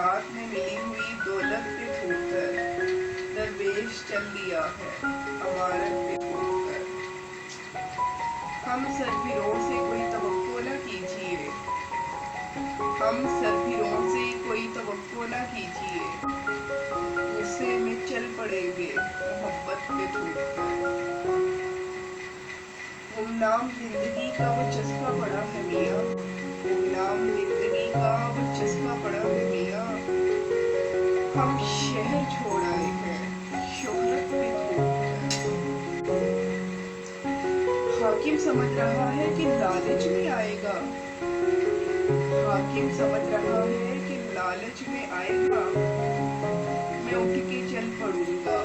रात में मिली हुई दौलत से फूकर दरवेश चल दिया है अमारत पे फूकर हम सरफिरों से कोई तवक्को न कीजिए। हम सरफिरों से कोई तवक्को न कीजिए। गुस्से में चल पड़ेंगे मोहब्बत पे फूकर गुमनाम ज़िंदगी का वो चस्का पड़ा है मिया। गुमनाम ज़िंदगी का वो चस्का पड़ा है मिया। हम शहर छोड़ आए हैं हाकिम समझ रहा है कि लालच में आएगा। हाकिम समझ रहा है कि लालच में आएगा। मैं उठ के चल पड़ूँगा।